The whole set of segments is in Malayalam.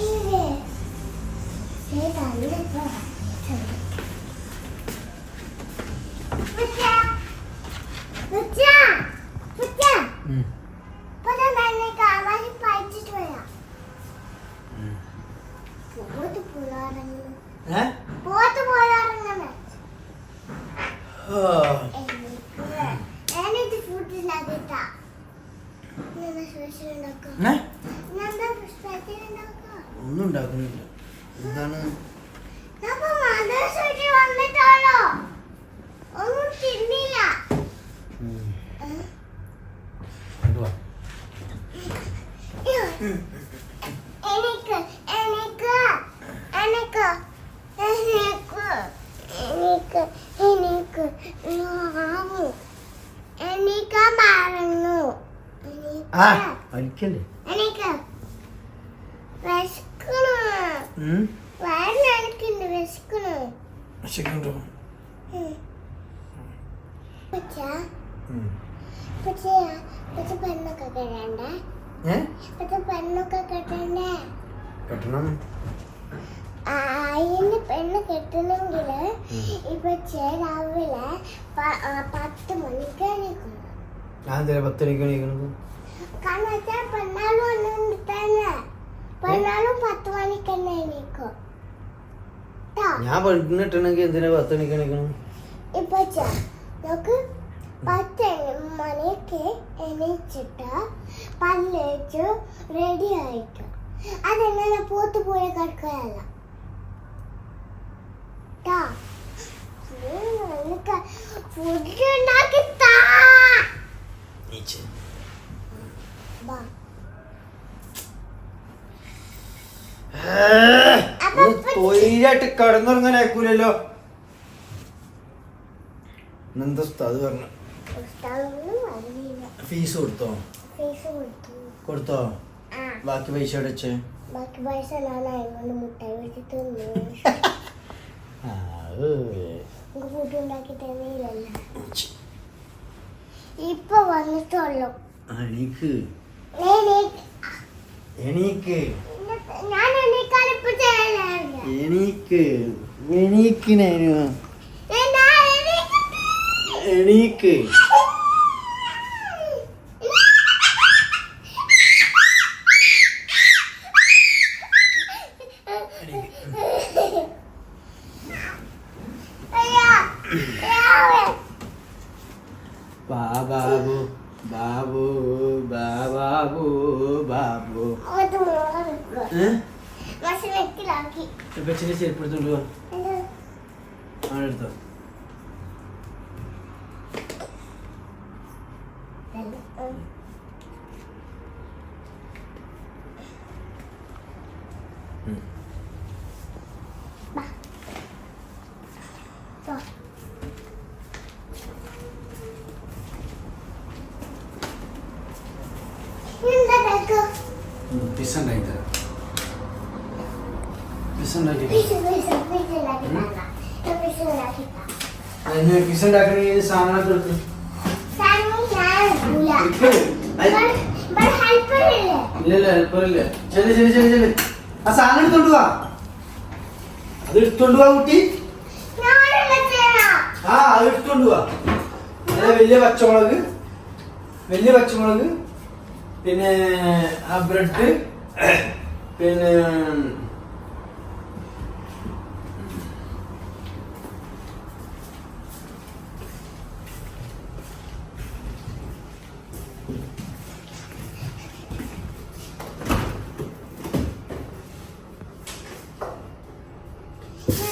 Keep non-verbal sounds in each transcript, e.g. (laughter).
ഇത് ഏതാണ് ഇപ്പൊ? മുറ്റാ. മുറ്റാ. മുറ്റാ. ഇപ്പൊ ഞാൻ തന്നെ കാവാലി പഴിച്ചിട്ട് വരാം. പോത്ത് പോലാറങ്ങണം. ഏ പോത്ത് പോലാറങ്ങണം. എനിക്ക് ഞാനിത് ഫുഡിനകത്താ. ഇന്നെന്താ സ്പെഷ്യൽ ഉണ്ടാക്കാം? ഏ? ഇന്നെന്താ സ്പെഷ്യൽ ഉണ്ടാക്കാം? ഒന്നും ഉണ്ടാക്കുന്നില്ല എന്താണ് അപ്പൊ മദേഴ്സ് വീട്ടിൽ വന്നിട്ടാണോ ഒന്നും തിന്നില്ല ഉം. ഏ? എന്തുവാ? അയ്യോ. എനിക്ക് എനിക്ക് എനിക്ക് എനിക്ക് എനിക്ക് എനിക്ക് ആവു. എനിക്ക് മറന്നു ആ വലിക്കല്ലേ എനിക്ക് വിശക്കണു ഉം. വയറിന് എനിക്കുണ്ട് വിശക്കണു ശരിയുണ്ടോ? പക്ഷേ. പക്ഷേ പക്ഷെ പെണ്ണൊക്കെ കെട്ടണ്ടേ കെട്ടണം. അതിന് പെണ്ണ് കെട്ടണമെങ്കിൽ. ഇപ്പൊ രാവിലെ പത്ത് മണിക്ക് എണീക്കണം പത്ത് കാരണം വെച്ചാൽ പെണ്ണാളും ഒന്നും തന്നെ പെണ്ണാളും പത്ത് മണിക്ക് തന്നെ എണീക്കും. ഞാൻ പെണ്ണിട്ടണെങ്കിൽ എന്തിനാ പത്ത് മണിക്ക് എണീക്കണം ഇപ്പൊ ചെ- നോക്ക് പത്ത് മണിക്ക് എണീച്ചിട്ട് പല്ലേച്ച് റെഡി ആയിട്ട്. അതെങ്ങനെ പോത്ത് പോയ കിടക്കുകയല്ല. ഫുഡ് ഉണ്ടാക്കി താ. തൊയിലായിട്ട് എന്താ പറഞ്ഞു? ഫീസ് കൊടുത്തോ? ഫീസ് കൊടുത്തു. ബാക്കി പൈസ അടച്ച് ബാക്കി പൈസ ഞാൻ അതിനോട് മുട്ടായി (laughs) എനിക്ക് എണീക്ക്. നമുക്ക് ഫുഡ് ഉണ്ടാക്കി തന്നില്ലല്ലോ ഇപ്പൊ വന്നിട്ടുള്ളൂ എണീക്ക് എണീ- എണീക്ക് ഇന്നത്തെ- ഞാൻ എണീക്കാൻ ഇപ്പൊ ചെയ്യലായിരുന്നു എണീക്ക് എണീക്കിനു എന്നാ എണീക്കട്ടെ. എണീക്ക്. ബാബാബു ബാബു ബാബാബു ബാബു. അത് മോളെ വെക്കുക. ഏഹ് പക്ഷെ വെക്കിലാക്കി ഇപ്പച്ചിന്റെ ചെരുപ്പ് എടുത്തോണ്ട് പോവാ ഇത് അവിടെ എടുത്തോ ഉം. ഉം. ബാ. വാ. എന്താ ഇതൊക്കെ? പിസ്സ ഉണ്ടാക്കി തരാം. പിസ്സ ഉണ്ടാക്കി. പിസ്സ ഉണ്ടാക്കണമെങ്കിൽ സാധനങ്ങളൊക്കെ എടുത്തു സാധനം ഞാൻ എടുക്കൂല. ഇപ്പൊ- അയ്- ഇവിടെ- ഇവിടെ helper ഇല്ലേ? ഇല്ലല്ല എളുപ്പമില്ല ചെല്ല് ചെല്ല് ചെല്ല് ചെല്ല്. ആ സാധനം എടുത്തോണ്ട് വാ. അത് എടുത്തോണ്ട് വാ കുട്ടി. ഞാനെന്താ ചെയ്യണം? ആ അത് എടുത്തോണ്ട് വാ. അതെ വലിയ പച്ചമുളക്. വലിയ പച്ചമുളക്. പിന്നെ ആ ബ്രെഡ്. പിന്നെ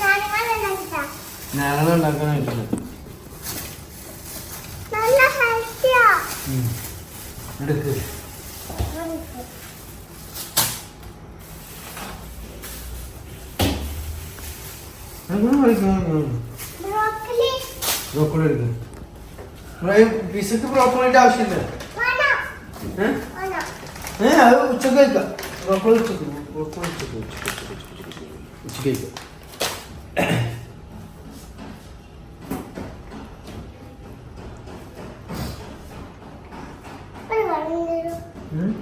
ഞാനിങ്ങനെ ഉണ്ടാക്കി തരാം. ഞങ്ങൾ ഉണ്ടാക്കാനായിട്ടില്ല നല്ല ഹെൽത്തിയാ എടുക്ക് ബ്രോക്കലി ബ്രോക്കോളി എടുക്ക്. പിസക്ക് ബ്രോക്കോളിന്റെ ആവശ്യമില്ല ഏ അത് ഉച്ചയ്ക്ക് കഴിക്കാം ബ്രോക്കോളി ഉച്ചയ്ക്ക് ബ്രോക്കോളി ഉച്ചയ്ക്ക് ഉച്ചയ്ക്ക് ഉച്ചയ്ക്ക് കഴിക്കാം ഒരു വെള്ളം തരൂ. ഉം?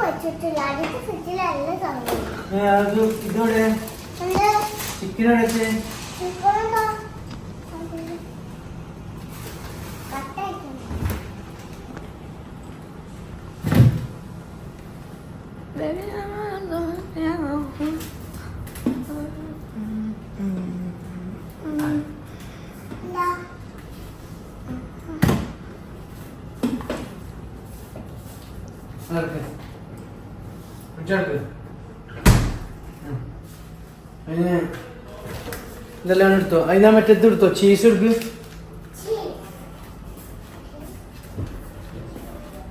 വെച്ചിട്ടില്ല അടുത്ത ഫ്രിഡ്ജിലല്ല സംഭവം ഏ, അത് ഇതോടെ ചിക്കൻ എവിടെ ചിക്കനെന്താ കട്ടായിട്ടുണ്ട് എന്താ നടക്ക് പിടിച്ചെടുക്ക് അതിന് ഇതെല്ലാം എടുത്തോ? അതിനാ മറ്റേത് എടുത്തോ? ചീസ് എടുക്ക്.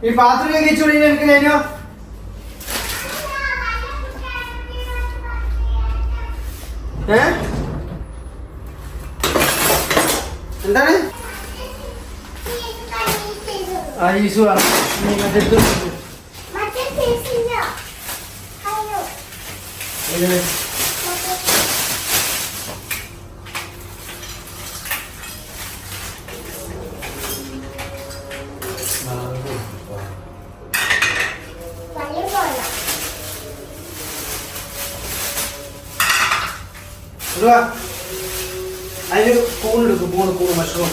ഈ പാത്രം കഴിച്ചോളി എനിക്ക് കഴിഞ്ഞോ? ഏ? എന്താണ്? ആ ചീസ് വേണം നീ മറ്റേത് എടുക്ക്. മറ്റേ ചേച്ചില്ല അയ്യോ ഇതിന് മറ്റേ പള്ളി പോകണം ഇടുവാ. അതിന് കൂണെടുക്കും കൂണ് കൂണ് മഷ്റൂം.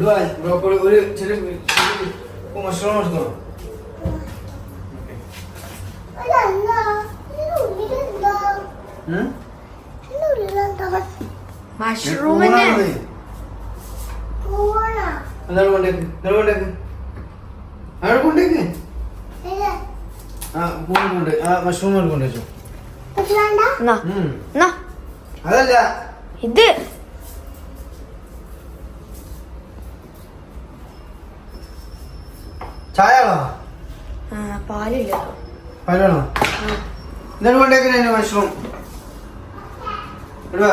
ബ്രോക്കോളി ഒരു ചെറിയ മഷ്റൂം എടുത്തോ അതെന്താ ഇതിനുള്ളിലെന്താ ഉം? ഇതിനുള്ളിലെന്താ മഷ്റൂം തന്നെ കൂണാണത്. കൂണാ എന്താണ് കൊണ്ടേക്ക് എന്താണ് കൊണ്ടേക്ക് അവിടെ കൊണ്ടേക്ക് ആ കൂൺ കൊണ്ട് ആ മഷ്റൂം കൊണ്ട്. എന്നാ അതല്ല. ഇത് ചായ ആണോ ആ, പാലില്ല പഴമാണോ എന്താണ് കൊണ്ടേക്ക് എന്റെ മഷ്റൂം ഇടുവാ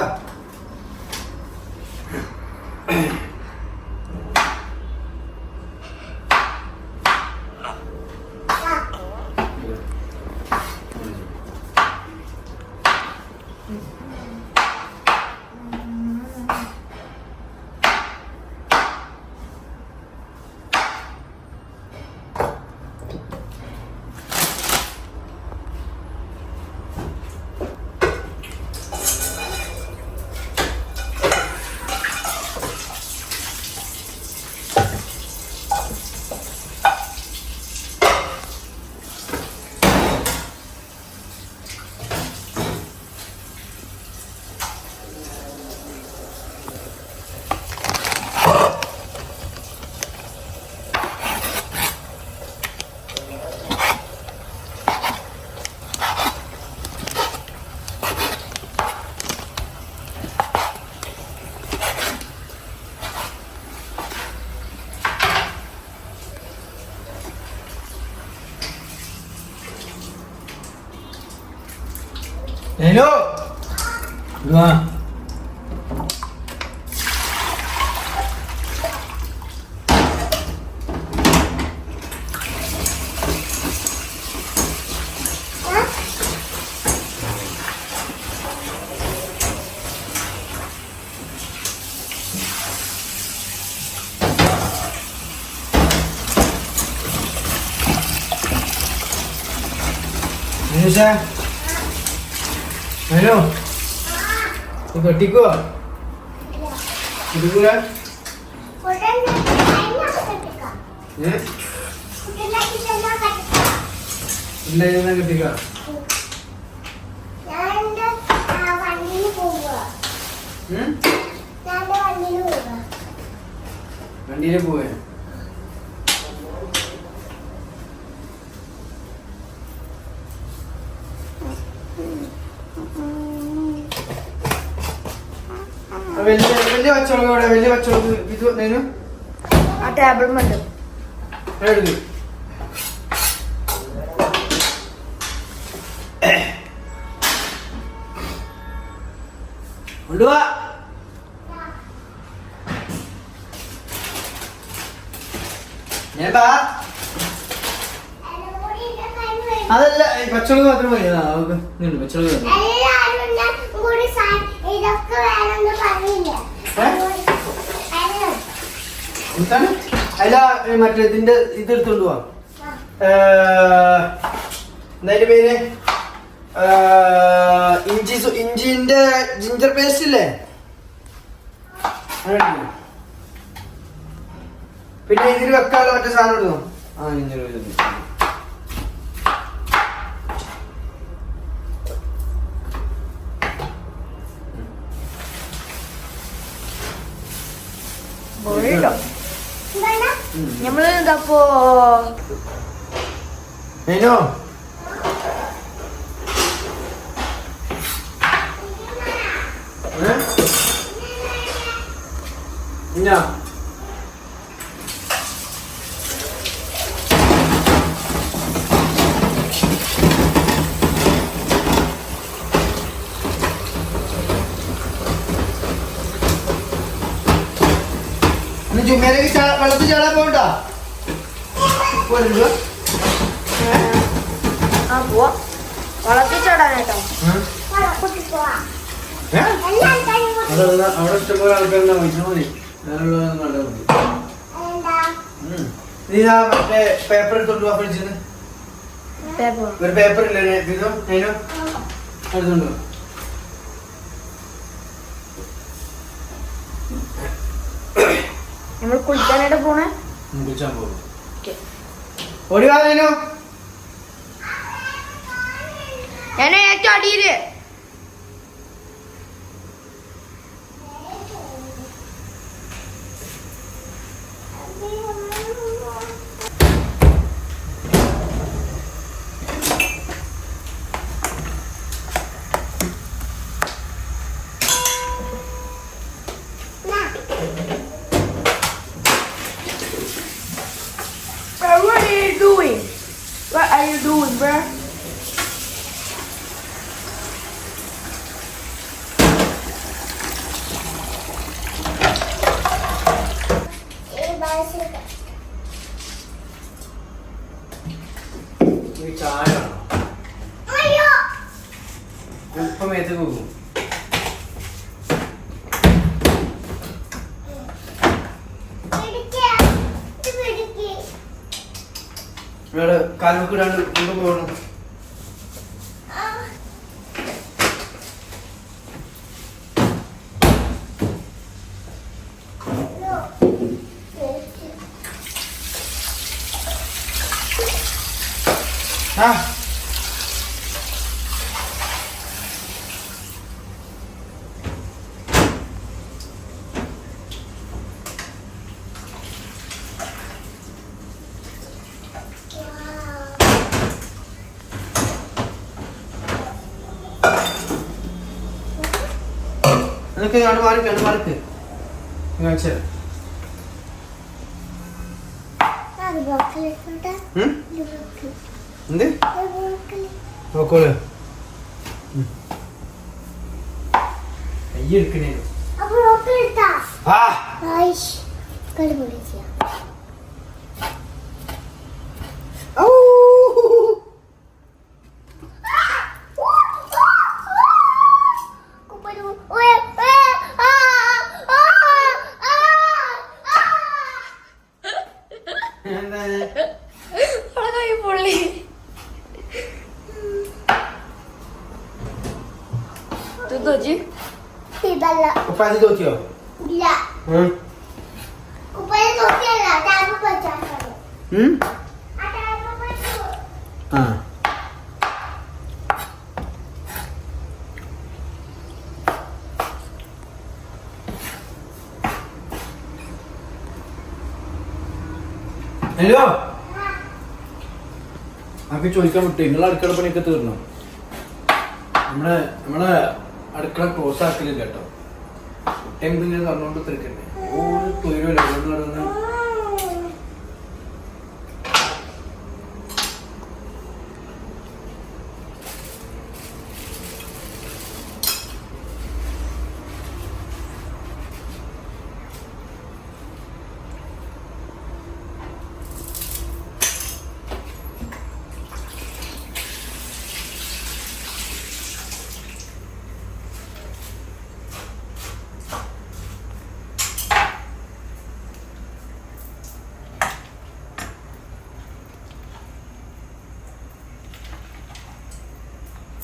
ഹലോ ഇടുവാ നിമിഷ ഹലോ. കെട്ടിക്കോ? കെട്ടിക്കാം ഇല്ല കെട്ടിക്കോ. ഞാൻ എന്റെ വണ്ടിയിൽ പോവുക ഉം? ഞാൻ എന്റെ വണ്ടിയിൽ പോവുക വണ്ടിയിൽ പോവേ വലിയ വലിയ പച്ചമുളക് ഇവിടെ വലിയ പച്ചമുളക് ഇത് നേനു ആ ടേബിൾ എടുക്ക്. കൊണ്ടുവാ. അതല്ല പച്ചമുളക് മാത്രം മതി നമുക്ക് പച്ചമുളക് മതി. എന്താണ്? അല്ല മറ്റേ ഇതിന്റെ ഇത് എടുത്തോണ്ട് പോവാം. എന്തായാലും പേര്? ഇഞ്ചി ഇഞ്ചിന്റെ ജിഞ്ചർ പേസ്റ്റ് ഇല്ലേ? പിന്നെ ഇതിൽ വെക്കാനുള്ള മറ്റേ സാധനം എടുത്തോ ആ ഇഞ്ചി പോയിട്ടോ നമ്മൾ ഇതപ്പോ? ഇല്ല ഇന്ന്? ചുമേലേക്ക് ചാ വെള്ളത്തിൽ ചാടാൻ പോകണ്ട? ആ പോവാ. വളർത്തി ചാടാനായിട്ടോ? അവിടെ ഇഷ്ടംപോലെ എന്താ ഉം. നീ ആ മറ്റേ പേപ്പർ എടുത്തോണ്ട് ഫ്രിഡ്ജിന്ന് ഒരു പേപ്പർ ഇല്ലേ ഇതോ അതിനോ? എടുത്തോണ്ട് വാ. നമ്മൾ കുളിക്കാനായിട്ട് പോണേ? കുളിച്ചാൻ പോകും ഓടി വാ നേനു ഞാൻ ഏറ്റവും അടിയിൽ. ഇപ്പം മേത്ത് പോകും പിടിക്ക ഇത് നിനക്ക് അങ്ങോട്ട് മാറിക്ക് അങ്ങോട്ട് മാറിക്ക് കാണിച്ചു എന്ത്? നോക്കോളൂ കൈ എടുക്കണേ ആ ബ്രോക്കലി ഇട്ടാ ആ ആയിഷ് കളി പൊളിക്കുക ഔ. എന്താ ഇത്? കൈ പൊള്ളി തുതോജി ഇതല്ല. ഉപ്പാത്തി തോത്തിയോ ഇല്ല. ഉം. കുപ്പയെ നോക്കിയല്ല ടാബ് പറ്റാത്തത് ഉം? ആ ടാബ് പറ്റൂ ആ. ഹലോ? അപ്പൊ ചോദിക്കാൻ പറ്റും നിങ്ങൾ അടുക്കള പണിയൊക്കെ തീർന്നു? നമ്മളെ നമ്മളെ അടുക്കള ക്ലോസ് ആക്കലില്ല കേട്ടോ എന്തിങ്ങനെ പറഞ്ഞോണ്ട് തിരക്കണ്ടേ? ഓരോ തൊഴിലും കൊണ്ട് നടന്ന്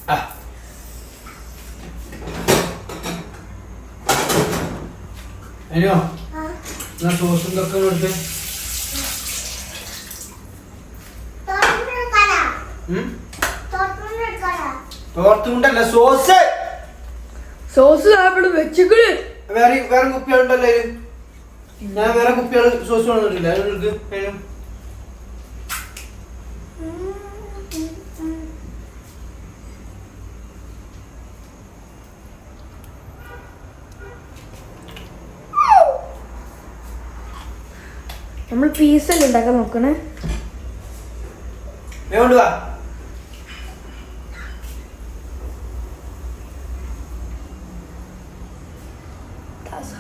ആ അനിയോ? ആ. എന്നാ സോസും ഇതൊക്കെ കൊടുത്ത്. തോർത്തുണ്ടല്ല സോസ് സോസ് അവിടെ വെച്ചിക്കണ്. വേറെ വേറെ കുപ്പികളുണ്ടല്ലോ ഞാൻ വേറെ കുപ്പികൾ സോസ് വന്നിട്ടില്ല അതിലേക്ക് അതിനും നമ്മൾ പീസല്ലേ ഉണ്ടാക്കാൻ നോക്കണേ? വേണ്ട വാ. That's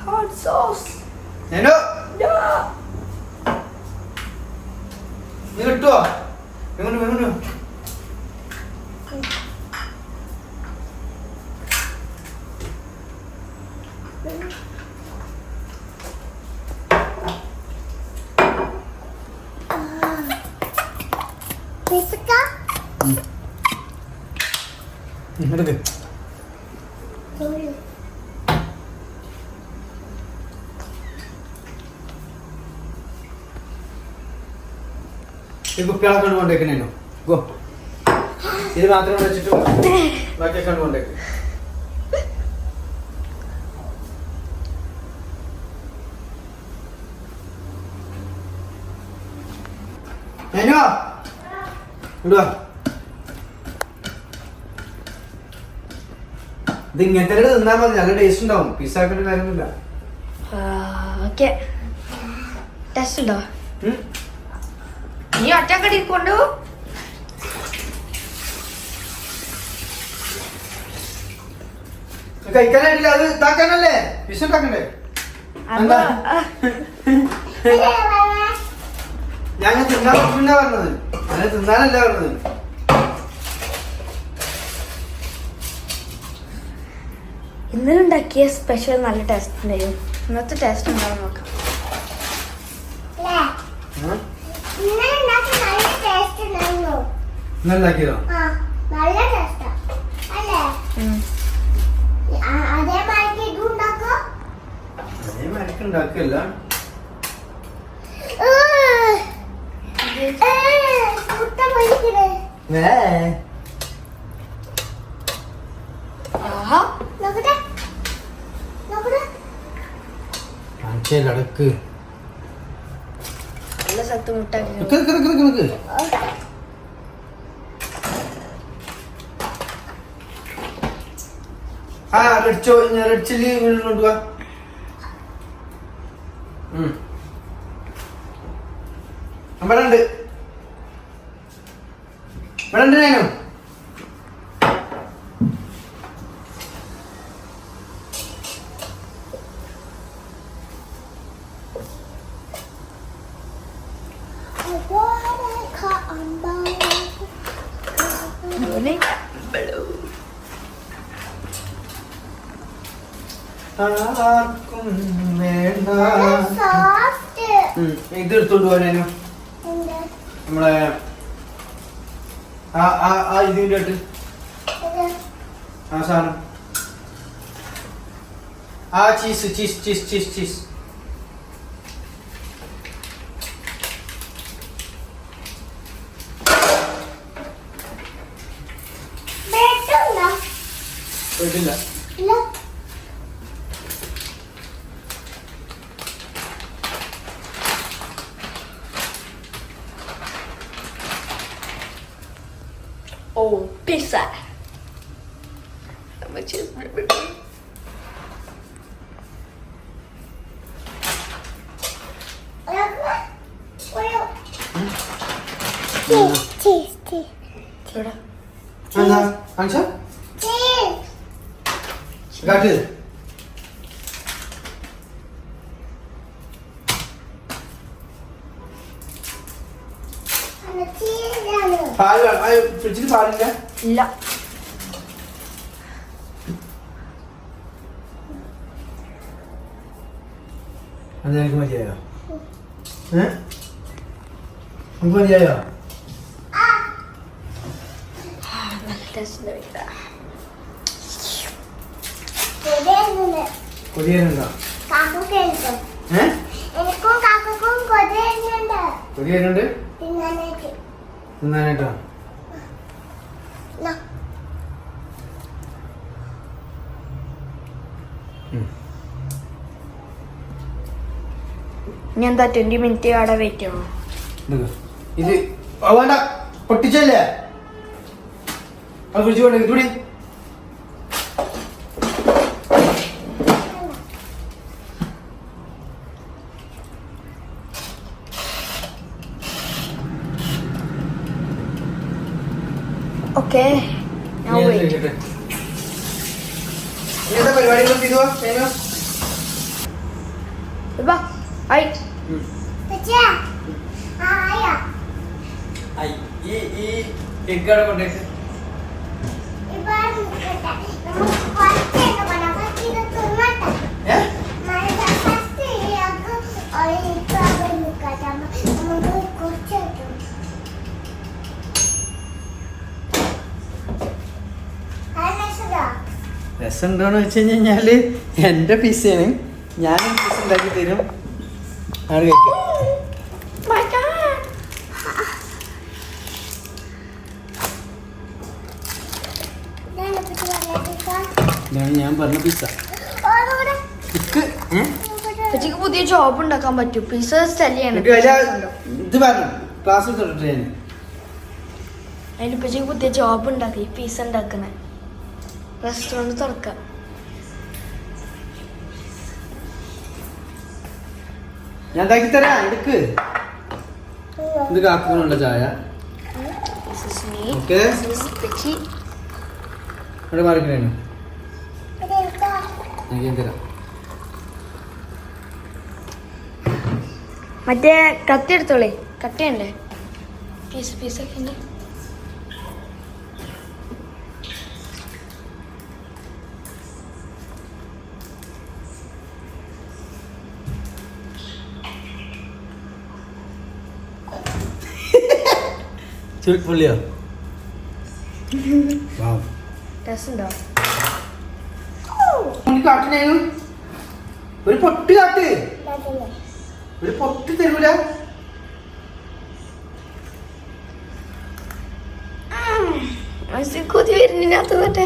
ഈ കണ്ടു കൊണ്ട് കൊണ്ടേക്കണേനോ ഗോ ഇത് മാത്രം വെച്ചിട്ട് ബാക്കിയൊക്കെ കണ്ടു കൊണ്ടേക്ക് ഞാനോ ഇടുവാ ഇത് ഇങ്ങനത്തെ തിന്നാ മതി. നല്ല ടേസ്റ്റ് ഉണ്ടാവും. പിസ്സ ആക്കേണ്ട കാര്യമൊന്നുമില്ല. ഓക്കെ. ടേസ്റ്റ് ഉണ്ടോ? നീ ഒറ്റക്കടി കൊണ്ടു കഴിക്കാനായിട്ടില്ല അത് ഇതാക്കാനല്ലേ? പീസ് ഉണ്ടാക്കണ്ടേ എന്താ? ഞാൻ തിന്നാൻ പറ്റില്ല പറഞ്ഞത്. അങ്ങനെ തിന്നാനല്ല പറഞ്ഞത്. ഇന്നലെ ഉണ്ടാക്കിയ സ്പെഷ്യൽ നല്ല ടേസ്റ്റ് ഉണ്ടായിരുന്നു. ഇന്നത്തെ ടേസ്റ്റ് ഉണ്ടാവും നോക്കാം അല്ലേ ആ? ഇന്നലെ ഉണ്ടാക്കി നല്ല ടേസ്റ്റ് ഉണ്ടായിരുന്നു ആ നല്ല ടേസ്റ്റാ അല്ലേ? അതേമാതിരി ഇതും ഉണ്ടാക്കോ? അതേ മരക്ക് ഉണ്ടാക്കല്ല. അടക്ക് നല്ല സത്ത് മുട്ട നിക്ക് നിക്ക് നിക്ക് നിക്ക് നിക്ക് ആ റെഡ് ചോ റെഡ് ചില്ലി കൊണ്ടുപോവാ ഇവിടെ ഉണ്ട് ഇവിടെ ഉണ്ട് ഞാനും ആർക്കും വേണ്ട. ഇത് എടുത്തോണ്ട് പോകാനും നമ്മളെ ആ ആ ആ ഇതിന്റെ ആയിട്ട് ആ സാധനം. ആ cheese cheese cheese cheese cheese bread ഉണ്ടോ പോയിട്ടില്ല ഇല്ല Oh, pizza. Which is cheese cheese cheese ഇവിടെ എന്താ കാണിച്ച ചീസ് കാട്ട് അല്ല ചീസാണ് പാൽ വേണം. ആ, ഫ്രിഡ്ജിൽ പാലില്ല ഇല്ല അത് എനിക്ക് മതിയായോ? ഏ? നമുക്ക് മതിയായോ? കൊതിയാനുണ്ടോ കൊതിയാനുണ്ട് തിന്നാനായിട്ട്? ഇനി എന്താ ട്വന്റി മിനിറ്റ് അവിടെ വെയിറ്റ് ചെയ്യണോ ഇത് വേണ്ട. പൊട്ടിച്ചല്ലേ? അത് കൊണ്ട് ഇതുകൂടി ഓക്കെ ഞാൻ വെയിറ്റ് ഇങ്ങനത്തെ പരിപാടികൾ ചെയ്തുവാ കഴിഞ്ഞോ ബാ ഐ പച്ചയാ? ആ, ആയാ? ഈ ഈ എഗ് അവിടെ കൊണ്ടേക്ക് ഇപ്പൊ നിൽക്കട്ടെ. നമുക്ക് കുറച്ചൊക്കെ വേണം. കുറച്ച് ഇത് തിന്നട്ടെ. ഏ മഴ first ഈ അക് ഒരു ഇപ്പൊ അവിടെ നിൽക്കട്ടെ. നമ്മ- നമുക്ക് കുറച്ച് കിട്ടും. അത് രസമാ. രസമുണ്ടോന്ന് വെച്ച് കഴിഞ്ഞാൽ എന്റെ പിസ്സയാണ് ഞാനും പിസ ഉണ്ടാക്കി തരും. ആണ് കഴിക്കും. ഇതാണ് ഞാൻ പറഞ്ഞ പിസ ഓരോടെ ഇക്ക് ഏ? പുതിയ ജോബ് ഉണ്ടാക്കാൻ പറ്റും. പിസ സ്റ്റഡി എനിക്ക് വലിയ ചെയ്യണം ഇത് പറഞ്ഞു ക്ലാസ് തൊട്ടിട്ട് ഞാൻ. അതിന് പച്ചക്ക് പുതിയ ജോബ് ഉണ്ടാക്കി. പിസ ഉണ്ടാക്കണ. റെസ്റ്റോറന്റ് തുറക്കാം. ഞാൻ ഉണ്ടാക്കി തരാം. എടുക്ക്. ഇത് കാക്കുന്നുണ്ട് ചായ. ഓക്കെ ഇവിടെ മാറിക്കണേ. ഞാൻ തരാം മറ്റേ കത്തി എടുത്തോളേ. കട്ടിയുണ്ടേ പീസ് പീസൊക്കെ ഉണ്ട്. ചുരുക്കുള്ളിയോ രസം ഉണ്ടോ കാട്ടിനേനു ഒരു പൊട്ട് കാട്ട് ഒരു പൊട്ട് തരൂല കൊതി വരുന്നതിനകത്ത് മറ്റേ